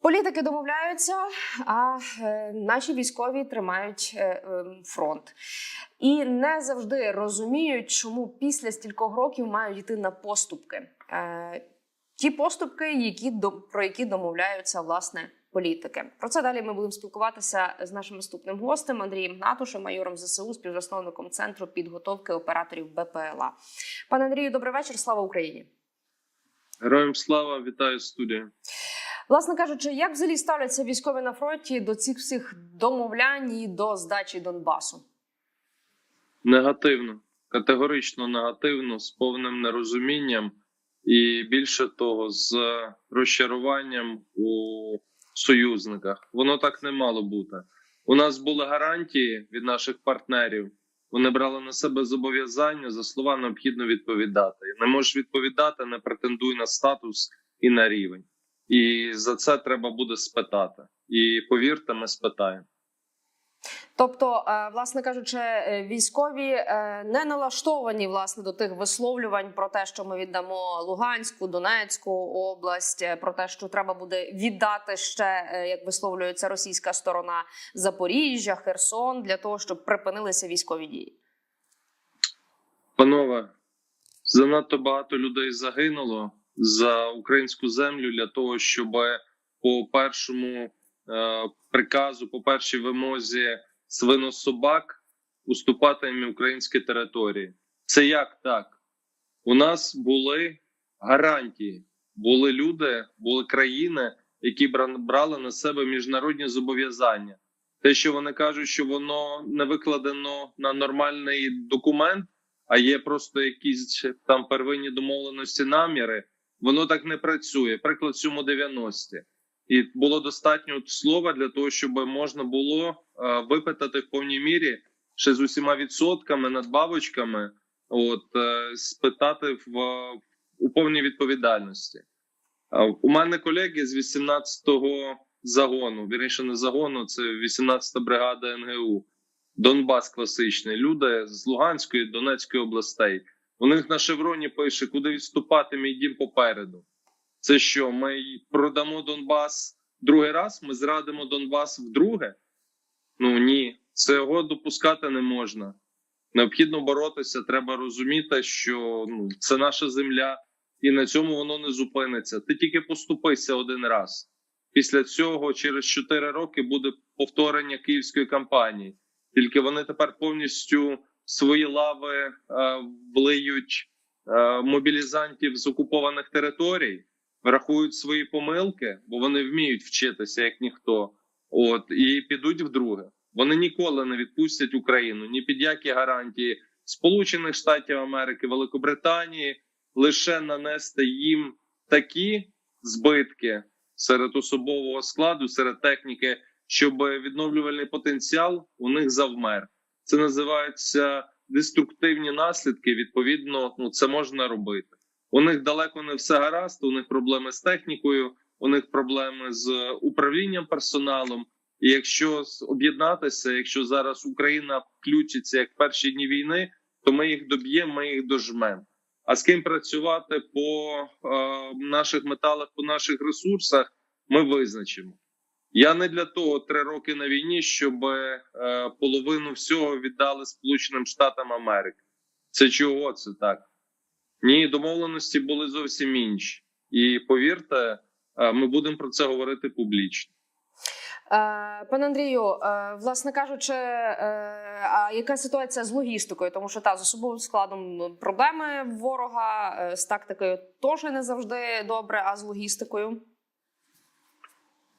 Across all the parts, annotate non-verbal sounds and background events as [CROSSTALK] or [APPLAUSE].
Політики домовляються, а е, наші військові тримають е, е, фронт і не завжди розуміють, чому після стількох років мають йти на поступки. Е, ті поступки, які про які домовляються власне політики. Про це далі ми будемо спілкуватися з нашим наступним гостем Андрієм Гнатушем, майором ЗСУ, співзасновником центру підготовки операторів БПЛА. Пане Андрію, добрий вечір. Слава Україні. Героям слава, вітаю студію. Власне кажучи, як взагалі ставляться військові на фронті до цих всіх домовлянь і до здачі Донбасу? Негативно, категорично негативно, з повним нерозумінням і більше того, з розчаруванням у союзниках. Воно так не мало бути. У нас були гарантії від наших партнерів. Вони брали на себе зобов'язання за слова необхідно відповідати. Не можеш відповідати, не претендуй на статус і на рівень. І за це треба буде спитати. І повірте, ми спитаємо. Тобто, е, власне кажучи, е, військові е, не налаштовані власне до тих висловлювань про те, що ми віддамо Луганську, Донецьку область, про те, що треба буде віддати ще, як висловлюється російська сторона Запоріжжя, Херсон, для того, щоб припинилися військові дії. Панове, занадто багато людей загинуло за українську землю для того, щоб по першому е, приказу, по першій вимозі свинособак уступати українські території. Це як так? У нас були гарантії, були люди, були країни, які брали на себе міжнародні зобов'язання. Те, що вони кажуть, що воно не викладено на нормальний документ, а є просто якісь там первинні домовленості, наміри. Воно так не працює. Приклад цьому 90-ті. І було достатньо слова для того, щоб можна було е, випитати в повній мірі ще з усіма відсотками, надбавочками, от е, спитати в у повній відповідальності. У мене колеги з 18-го загону, вірніше не загону, це 18-та бригада НГУ, Донбас класичний. Люди з Луганської, Донецької областей. У них на шевроні пише, куди відступати мій дім попереду. Це що, ми продамо Донбас другий раз? Ми зрадимо Донбас вдруге? Ну ні, цього допускати не можна. Необхідно боротися. Треба розуміти, що ну, це наша земля, і на цьому воно не зупиниться. Ти тільки поступися один раз. Після цього, через 4 роки, буде повторення київської кампанії. Тільки вони тепер повністю свої лави е, влиють е, мобілізантів з окупованих територій, врахують свої помилки, бо вони вміють вчитися як ніхто. От і підуть вдруге. Вони ніколи не відпустять Україну ні під які гарантії Сполучених Штатів Америки, Великобританії лише нанести їм такі збитки серед особового складу, серед техніки, щоб відновлювальний потенціал у них завмер. Це називається деструктивні наслідки. Відповідно, ну це можна робити. У них далеко не все гаразд. У них проблеми з технікою, у них проблеми з управлінням персоналом. І якщо об'єднатися, якщо зараз Україна включиться як перші дні війни, то ми їх доб'ємо, ми їх дожмемо. А з ким працювати по е, наших металах, по наших ресурсах, ми визначимо. Я не для того три роки на війні, щоб е, половину всього віддали Сполученим Штатам Америки. Це чого це так? Ні, домовленості були зовсім інші. І повірте, е, ми будемо про це говорити публічно. Е, Пане Андрію, е, власне кажучи, а яка ситуація з логістикою? Тому що та з особовим складом проблеми ворога з тактикою теж не завжди добре, а з логістикою.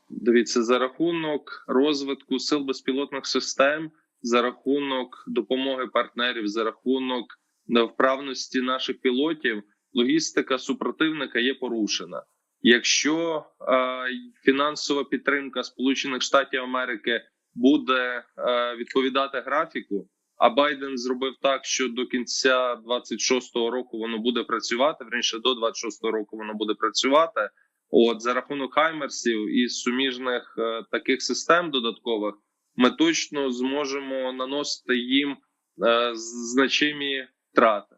Дивіться, за рахунок розвитку сил безпілотних систем, за рахунок допомоги партнерів, за рахунок вправності наших пілотів, логістика супротивника є порушена. Якщо е, фінансова підтримка Сполучених Штатів Америки буде е, відповідати графіку, а Байден зробив так, що до кінця 26-го року воно буде працювати. Вірніше до 26-го року воно буде працювати. От за рахунок хаймерсів і суміжних е, таких систем додаткових, ми точно зможемо наносити їм е, значимі втрати.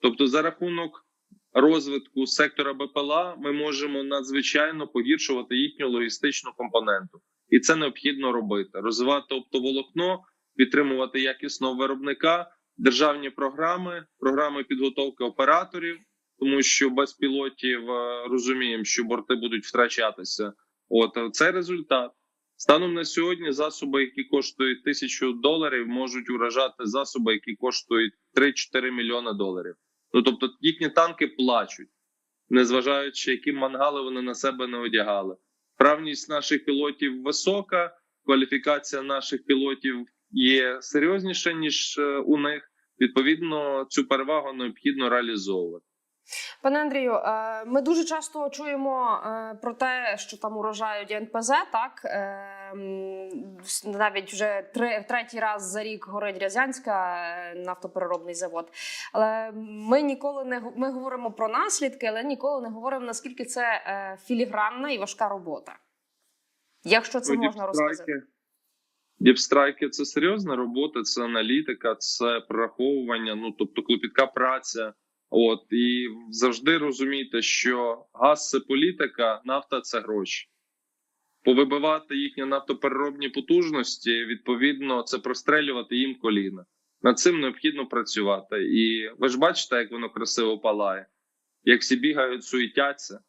Тобто, за рахунок розвитку сектора БПЛА ми можемо надзвичайно погіршувати їхню логістичну компоненту, і це необхідно робити: розвивати оптоволокно, підтримувати якісного виробника, державні програми, програми підготовки операторів, тому що без пілотів е, розуміємо, що борти будуть втрачатися. От е, це результат. Станом на сьогодні засоби, які коштують тисячу доларів, можуть уражати засоби, які коштують 3-4 мільйони доларів. Ну тобто їхні танки плачуть, незважаючи, які мангали вони на себе не одягали. Правність наших пілотів висока, кваліфікація наших пілотів є серйозніша ніж е, у них. Відповідно, цю перевагу необхідно реалізовувати. Пане Андрію, е, ми дуже часто чуємо е, про те, що там урожають НПЗ, так Е, навіть вже три, третій раз за рік горить Рязанська нафтопереробний завод. Але ми ніколи не ми говоримо про наслідки, але ніколи не говоримо наскільки це філігранна і важка робота. Якщо це можна розказати. Діпстрайки це серйозна робота, це аналітика, це прораховування, ну тобто клопітка праця. От і завжди розумійте, що газ це політика, нафта це гроші. Повибивати їхні нафтопереробні потужності, відповідно, це прострелювати їм коліна. Над цим необхідно працювати. І ви ж бачите, як воно красиво палає, як всі бігають, суетяться.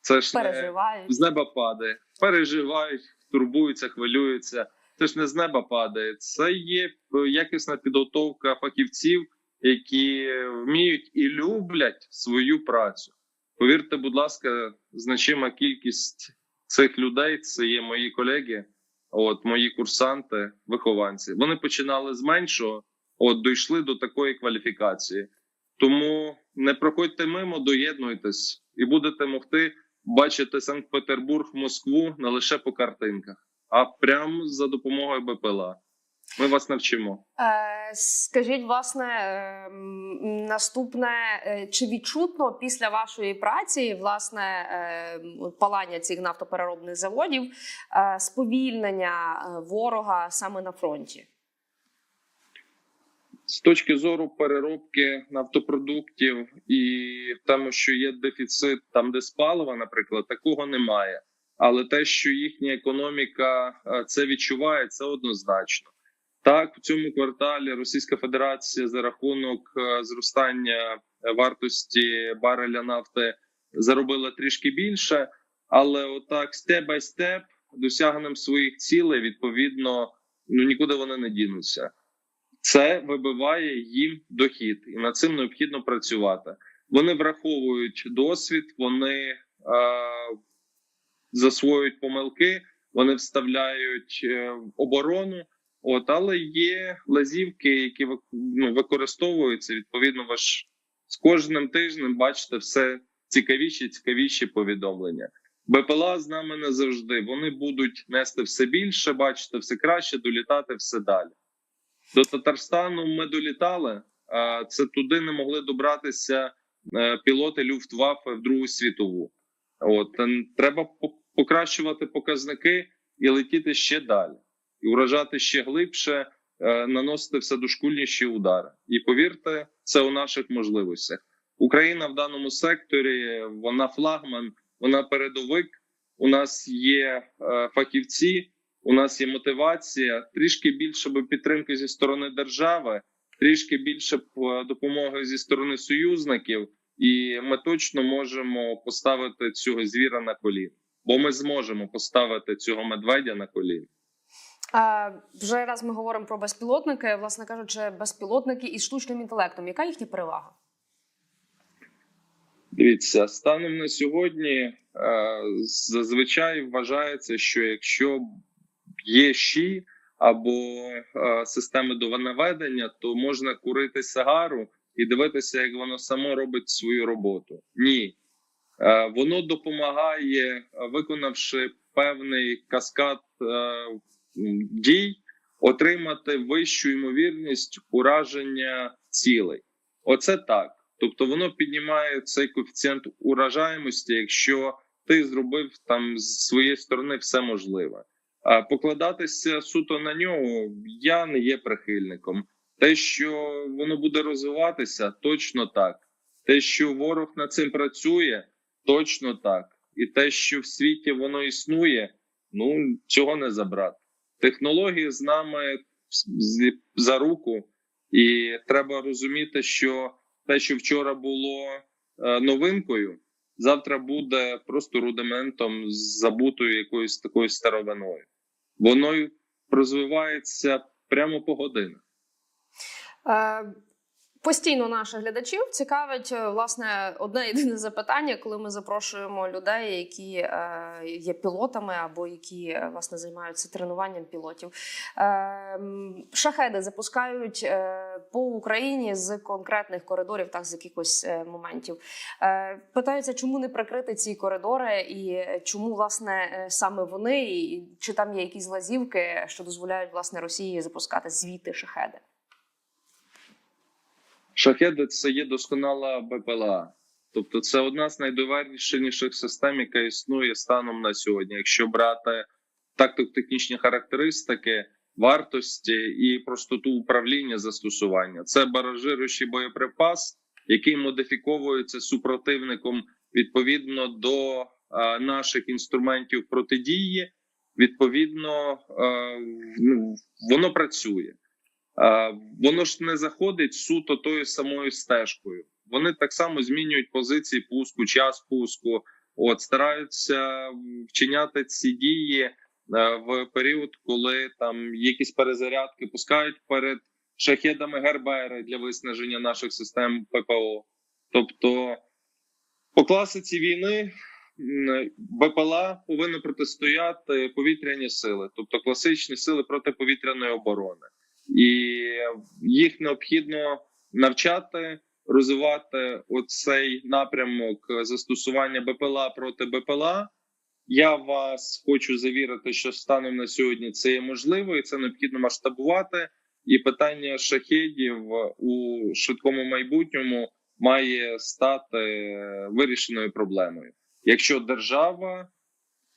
Це ж не з неба падає, переживають, турбуються, хвилюються. Це ж не з неба падає. Це є якісна підготовка фахівців, які вміють і люблять свою працю. Повірте, будь ласка, значима кількість цих людей це є мої колеги, от мої курсанти, вихованці. Вони починали з меншого, от дійшли до такої кваліфікації. Тому не проходьте мимо, доєднуйтесь і будете могти бачити Санкт-Петербург, Москву не лише по картинках, а прямо за допомогою БПЛА. Ми вас навчимо. Е, Скажіть, власне, е, наступне, е, чи відчутно після вашої праці власне е, палання цих нафтопереробних заводів е, сповільнення ворога саме на фронті? З точки зору переробки нафтопродуктів і тому, що є дефіцит там, де з палива, наприклад, такого немає. Але те, що їхня економіка це відчуває, це однозначно. Так, в цьому кварталі Російська Федерація за рахунок е, зростання е, вартості бареля нафти заробила трішки більше, але отак степ бай степ досягнем своїх цілей, відповідно, ну нікуди вони не дінуться. Це вибиває їм дохід, і над цим необхідно працювати. Вони враховують досвід, вони е, засвоюють помилки, вони вставляють е, оборону. От, але є лазівки, які ну, використовуються. Відповідно, ви з кожним тижнем бачите все цікавіші цікавіші повідомлення. БПЛА з нами не завжди. Вони будуть нести все більше, бачити все краще, долітати все далі. До Татарстану ми долітали, а це туди не могли добратися е, пілоти Люфтваффе в Другу світову. От треба покращувати показники і летіти ще далі, і вражати ще глибше, е, наносити все дошкульніші удари. І повірте, це у наших можливостях. Україна в даному секторі вона флагман, вона передовик. У нас є е, фахівці, у нас є мотивація. Трішки більше би підтримки зі сторони держави, трішки більше б е, допомоги зі сторони союзників, і ми точно можемо поставити цього звіра на коліна. Бо ми зможемо поставити цього медведя на коліна. Вже раз ми говоримо про безпілотники, власне кажучи, безпілотники із штучним інтелектом. Яка їхня перевага? Дивіться, станом на сьогодні е, зазвичай вважається, що якщо є щі або е, системи до наведення, то можна курити сигару і дивитися, як воно само робить свою роботу. Ні, Е, воно допомагає, виконавши певний каскад дій, отримати вищу ймовірність ураження цілей. Оце так. Тобто воно піднімає цей коефіцієнт уражаємості, якщо ти зробив там з своєї сторони все можливе. А покладатися суто на нього я не є прихильником. Те, що воно буде розвиватися, точно так. Те, що ворог над цим працює, точно так. І те, що в світі воно існує, ну цього не забрати. Технології з нами за руку, і треба розуміти, що те, що вчора було е, новинкою, завтра буде просто рудиментом забутою якоюсь такою старовиною. Воно розвивається прямо по годинах. Постійно наших глядачів цікавить е, власне одне єдине запитання, коли ми запрошуємо людей, які е, є пілотами або які е, власне займаються тренуванням пілотів. Шахеди запускають по Україні з конкретних коридорів, так з якихось моментів. Питаються, чому не прикрити ці коридори, і чому власне саме вони, і чи там є якісь лазівки, що дозволяють власне Росії запускати звідти шахеди. Шахеди це є досконала БПЛА. Тобто це одна з найдовершеніших систем, яка існує станом на сьогодні. Якщо брати тактико-технічні характеристики, вартості і простоту управління застосування, це баражируючий боєприпас, який модифіковується супротивником відповідно до е, наших інструментів протидії. Відповідно, е, ну, воно працює. Воно ж не заходить суто тою самою стежкою. Вони так само змінюють позиції пуску, час пуску. От стараються вчиняти ці дії е, в період, коли там якісь перезарядки пускають перед шахедами Гербери для виснаження наших систем ППО. Тобто, по класиці війни БПЛА повинно протистояти повітряні сили, тобто класичні сили протиповітряної оборони і їх необхідно навчати розвивати оцей напрямок застосування БПЛА проти БПЛА. Я вас хочу завірити, що станом на сьогодні це є можливо, і це необхідно масштабувати. І питання шахедів у швидкому майбутньому має стати вирішеною проблемою, якщо держава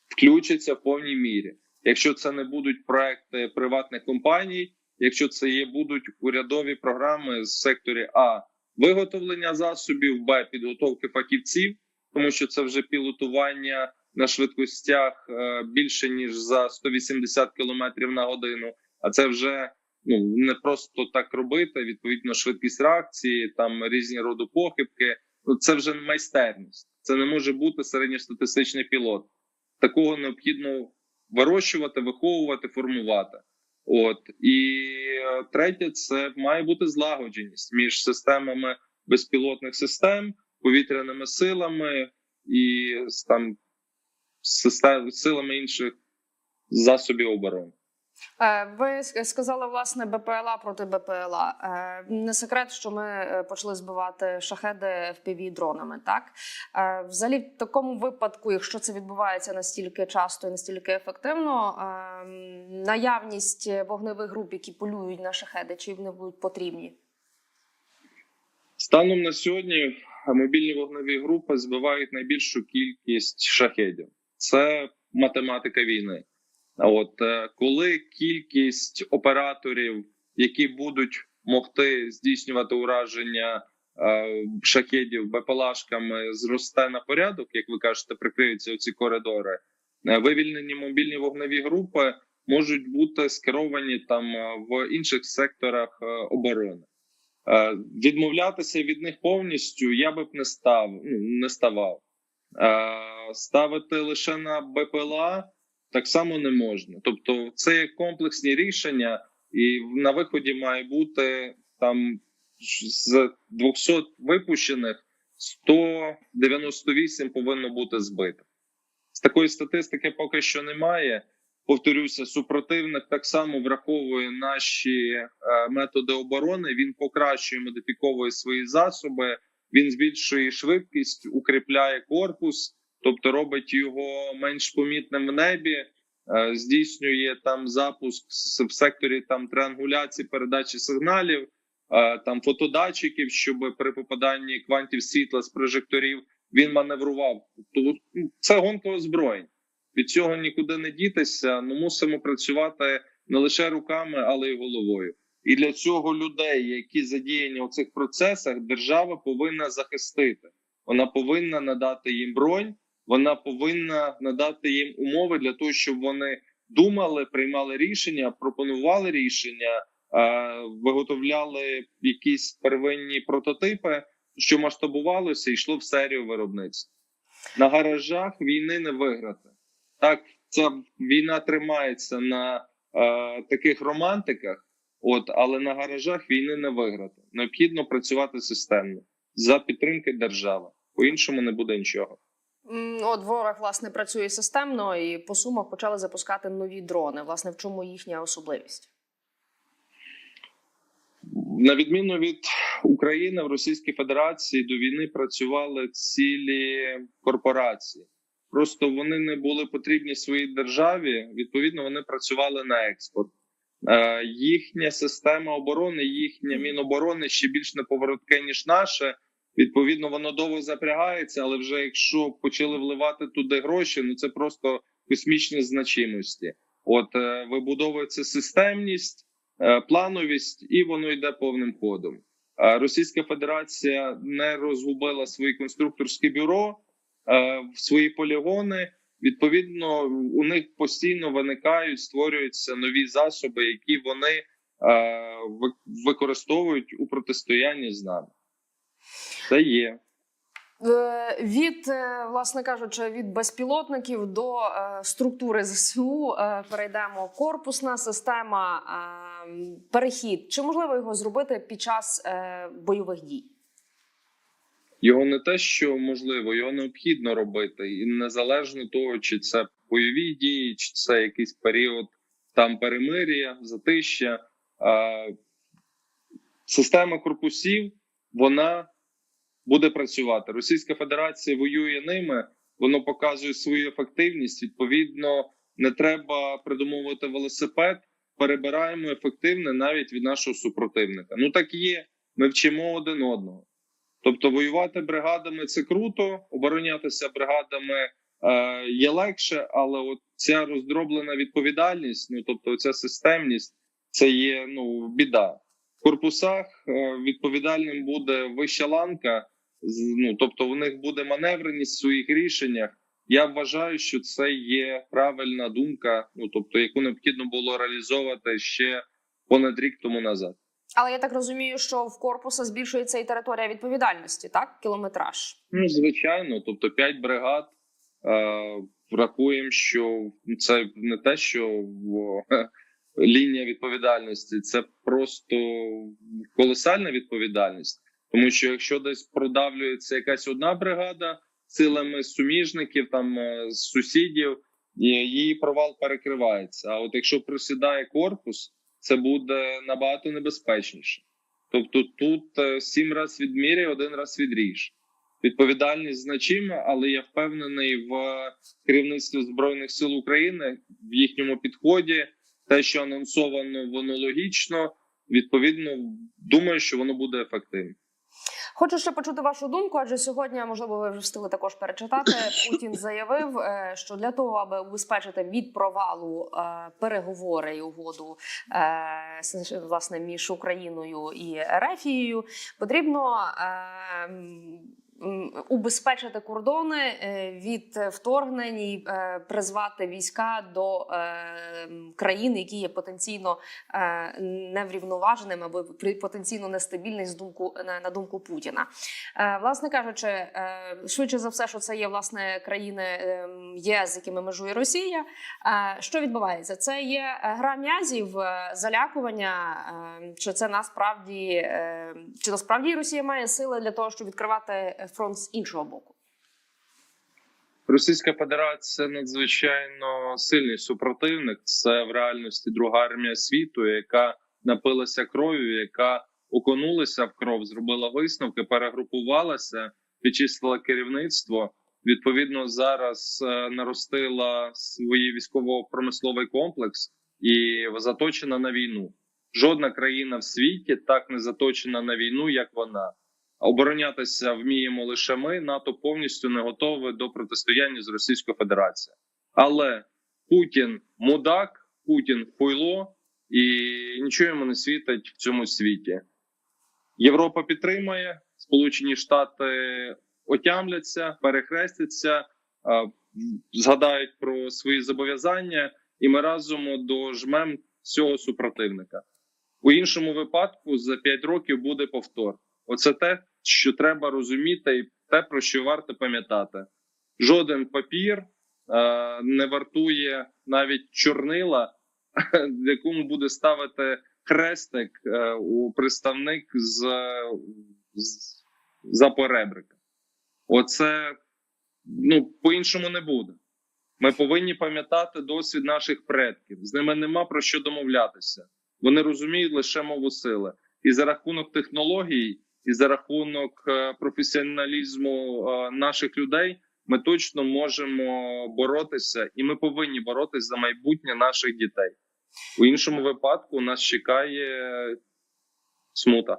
включиться в повній мірі, якщо це не будуть проекти приватних компаній якщо це є будуть урядові програми з секторі А виготовлення засобів, Б підготовки фахівців, тому що це вже пілотування на швидкостях е, більше ніж за 180 км на годину. А це вже ну не просто так робити. Відповідно, швидкість реакції, там різні роду похибки. Ну це вже майстерність. Це не може бути середньостатистичний пілот. Такого необхідно вирощувати, виховувати, формувати. От і е, третє, це має бути злагодженість між системами безпілотних систем, повітряними силами і там систем, силами інших засобів оборони. Е, Ви сказали власне БПЛА проти БПЛА. Е, Не секрет, що ми е, почали збивати шахеди fpv дронами. Так взагалі, в такому випадку, якщо це відбувається настільки часто і настільки ефективно, е, наявність вогневих груп, які полюють на шахеди, чи вони будуть потрібні? Станом на сьогодні мобільні вогневі групи збивають найбільшу кількість шахедів. Це математика війни. От е, коли кількість операторів, які будуть могти здійснювати ураження е, шахедів БПЛАшками, зросте на порядок, як ви кажете, прикриються ці коридори. е, Вивільнені мобільні вогневі групи можуть бути скеровані там в інших секторах оборони. Відмовлятися від них повністю я би б не став, ну, не ставав. Ставити лише на БПЛА так само не можна. Тобто, це комплексні рішення, і на виході має бути там з 200 випущених 198 повинно бути збитих. З такої статистики поки що немає. Повторюся, супротивник так само враховує наші е, методи оборони. Він покращує, модифіковує свої засоби. Він збільшує швидкість, укріпляє корпус, тобто робить його менш помітним в небі, е, здійснює там запуск в секторі там триангуляції передачі сигналів, е, там фотодатчиків, щоб при попаданні квантів світла з прожекторів він маневрував. Тобто це гонка озброєнь. Від цього нікуди не дітися. Ну мусимо працювати не лише руками, але й головою. І для цього людей, які задіяні у цих процесах, держава повинна захистити. Вона повинна надати їм бронь, вона повинна надати їм умови для того, щоб вони думали, приймали рішення, пропонували рішення, е, виготовляли якісь первинні прототипи, що масштабувалося і йшло в серію виробництва. На гаражах війни не виграти. Так, ця війна тримається на е, таких романтиках, от, але на гаражах війни не виграти. Необхідно працювати системно за підтримки держави. По-іншому не буде нічого. От ворог власне працює системно, і по сумах почали запускати нові дрони. Власне, в чому їхня особливість? На відміну від України в Російській Федерації до війни працювали цілі корпорації. Просто вони не були потрібні своїй державі. Відповідно, вони працювали на експорт. Е, їхня система оборони, їхня міноборони ще більш неповоротке, ніж наше. Відповідно, воно довго запрягається, але вже якщо почали вливати туди гроші, ну це просто космічні значимості. От е, вибудовується системність, е, плановість, і воно йде повним ходом. Е, Російська Федерація не розгубила свої конструкторські бюро, свої полігони. Відповідно, у них постійно виникають, створюються нові засоби, які вони використовують у протистоянні з нами. Це є. Е, Від, е, власне кажучи, від безпілотників до е, структури ЗСУ перейдемо. Корпусна система, перехід. Чи можливо його зробити під час бойових дій? Його не те, що можливо, його необхідно робити, і незалежно того, чи це бойові дії, чи це якийсь період там перемир'я, затища. Система корпусів вона буде працювати. Російська Федерація воює ними, воно показує свою ефективність. Відповідно, не треба придумовувати велосипед. Перебираємо ефективне навіть від нашого супротивника. Ну так є. Ми вчимо один одного. Тобто воювати бригадами це круто, оборонятися бригадами е, є легше, але от ця роздроблена відповідальність, ну тобто ця системність, це є ну біда. В корпусах е, відповідальним буде вища ланка, ну тобто в них буде маневреність в своїх рішеннях. Я вважаю, що це є правильна думка, ну тобто яку необхідно було реалізовувати ще понад рік тому назад. Але я так розумію, що в корпуса збільшується і територія відповідальності, так? Кілометраж. Ну, звичайно, тобто 5 бригад. Е, врахуємо, що це не те, що в, лінія відповідальності, це просто колосальна відповідальність. Тому що якщо десь продавлюється якась одна бригада силами суміжників, там е, сусідів, її провал перекривається. А от якщо просідає корпус, це буде набагато небезпечніше. Тобто тут е, сім раз відміряй, один раз відріж. Відповідальність значима, але я впевнений в керівництві збройних сил України в їхньому підході. Те, що анонсовано, воно логічно. Відповідно, думаю, що воно буде ефективним. Хочу ще почути вашу думку, адже сьогодні, можливо, ви вже встигли також перечитати. [COUGHS] Путін заявив, е, що для того, аби убезпечити від провалу е, переговори і угоду е, власне між Україною і Ерефією, потрібно. Убезпечити кордони е, від вторгнень і е, призвати війська до е, країн, які є потенційно е, неврівноваженим або потенційно нестабільний з думку на, думку Путіна. Власне кажучи, швидше за все, що це є власне країни ЄС, з якими межує Росія. Що відбувається? Це є гра м'язів, залякування, чи це насправді чи насправді Росія має сили для того, щоб відкривати фронт з іншого боку? Російська Федерація надзвичайно сильний супротивник. Це в реальності друга армія світу, яка напилася кров'ю, яка окунулася в кров, зробила висновки, перегрупувалася, підчислила керівництво. Відповідно, зараз е, наростила свій військово-промисловий комплекс і заточена на війну. Жодна країна в світі так не заточена на війну, як вона. Оборонятися вміємо лише ми. НАТО повністю не готове до протистояння з Російською Федерацією. Але Путін мудак, Путін хуйло, і нічого йому не світить в цьому світі. Європа підтримає, Сполучені Штати отямляться, перехрестяться, згадають про свої зобов'язання, і ми разом дожмемо цього супротивника. У іншому випадку за 5 років буде повтор. Оце те, що треба розуміти, і те, про що варто пам'ятати. Жоден папір е, не вартує навіть чорнила, в [LAUGHS] якому буде ставити хрестик е, у представник з, з за поребрика. Оце ну по-іншому не буде. Ми повинні пам'ятати досвід наших предків. З ними нема про що домовлятися. Вони розуміють лише мову сили. І за рахунок технологій, і за рахунок е, професіоналізму е, наших людей ми точно можемо боротися, і ми повинні боротися за майбутнє наших дітей. У іншому випадку нас чекає смута.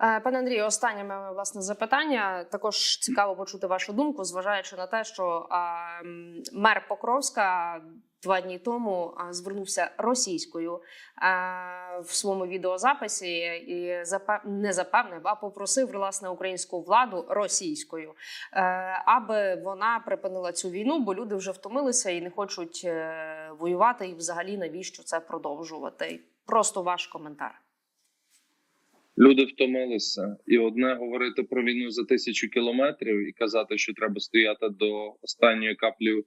Е, Пане Андрію, останнє моє власне запитання. Також цікаво почути вашу думку, зважаючи на те, що а, мер Покровська два дні тому звернувся російською в своєму відеозаписі і не запевнив, а попросив власне українську владу російською, е, аби вона припинила цю війну, бо люди вже втомилися і не хочуть е, воювати. І взагалі навіщо це продовжувати? Просто ваш коментар. Люди втомилися, і одне говорити про війну за тисячу кілометрів і казати, що треба стояти до останньої каплі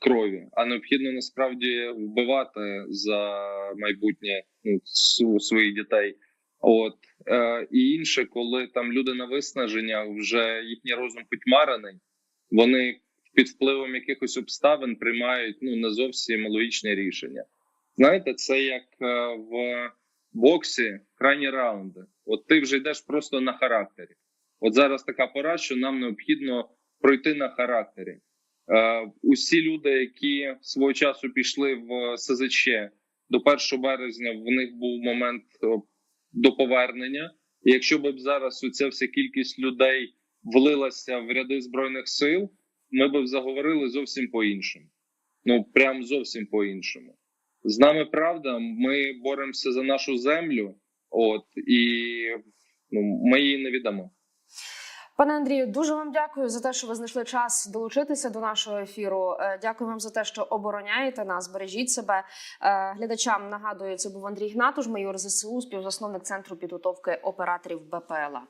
крові, а необхідно насправді вбивати за майбутнє ну, своїх дітей. От е, і інше, коли там люди на виснаження, вже їхній розум потьмарений, вони під впливом якихось обставин приймають ну не зовсім логічне рішення. Знаєте, це як е, в боксі крайні раунди. От ти вже йдеш просто на характері. От зараз така пора, що нам необхідно пройти на характері. Е, усі люди, які свого часу пішли в СЗЧ до 1 березня, в них був момент до повернення. Якщо б зараз оця вся кількість людей влилася в ряди збройних сил, ми б заговорили зовсім по-іншому. Ну прям зовсім по-іншому. З нами правда, ми боремося за нашу землю, от і ну, ми її не віддамо. Пане Андрію, дуже вам дякую за те, що ви знайшли час долучитися до нашого ефіру. Е, Дякую вам за те, що обороняєте нас. Бережіть себе. Е, Глядачам нагадую, це був Андрій Гнатуш, майор ЗСУ, співзасновник центру підготовки операторів БПЛА.